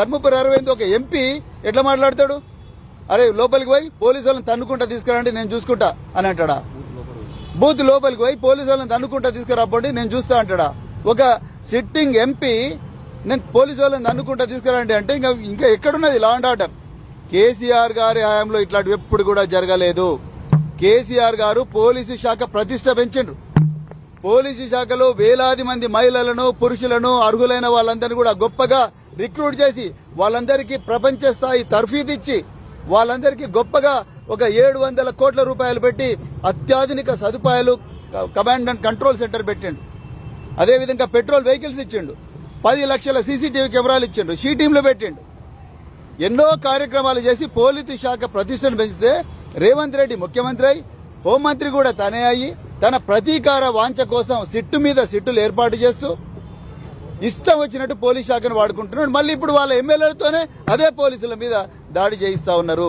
ధర్మపురి అరవింద్ ఒక ఎంపీ ఎట్లా మాట్లాడతాడు? అరే లోపలికి పోయి పోలీసు వాళ్ళని తన్నుకుంటా తీసుకురండి నేను చూసుకుంటా అని అంటాడా? బూత్ లోపలికి పోయి పోలీసు వాళ్ళని తన్నుకుంటా తీసుకురాబోండి నేను చూస్తా అంటాడా? ఒక సిట్టింగ్ ఎంపీ నేను పోలీసు వాళ్ళని తన్నుకుంటా తీసుకురండి అంటే ఇంకా ఇంకా ఎక్కడున్నది? లా అండ్ ఆర్డర్ కేసీఆర్ గారి హయాంలో ఇట్లాంటివి ఎప్పుడు కూడా జరగలేదు. కేసీఆర్ గారు పోలీసు శాఖ ప్రతిష్ట పెంచిండ్రు. పోలీసు శాఖలో వేలాది మంది మహిళలను పురుషులను అర్హులైన వాళ్ళందరినీ కూడా గొప్పగా రిక్రూట్ చేసి వాళ్ళందరికీ ప్రపంచ స్థాయి తర్ఫీదు ఇచ్చి వాళ్ళందరికీ గొప్పగా ఒక ఏడు వందల కోట్ల రూపాయలు పెట్టి అత్యాధునిక సదుపాయాలు కమాండ్ అండ్ కంట్రోల్ సెంటర్ పెట్టిండు. అదేవిధంగా పెట్రోల్ వెహికల్స్ ఇచ్చిండు. పది లక్షల సీసీటీవీ కెమెరాలు ఇచ్చిండు. షీ టీంలు పెట్టిండు. ఎన్నో కార్యక్రమాలు చేసి పోలీసు శాఖ ప్రతిష్టను పెంచితే రేవంత్ రెడ్డి ముఖ్యమంత్రి అయి హోంమంత్రి కూడా తనే అయ్యి తన ప్రతీకార వాంఛ కోసం సిట్టు మీద సిట్టులు ఏర్పాటు చేస్తూ ఇష్టం వచ్చినట్టు పోలీస్ శాఖను వాడుకుంటున్నాడు. మళ్ళీ ఇప్పుడు వాళ్ళ ఎమ్మెల్యేలతోనే అదే పోలీసుల మీద దాడి చేయిస్తా ఉన్నారు.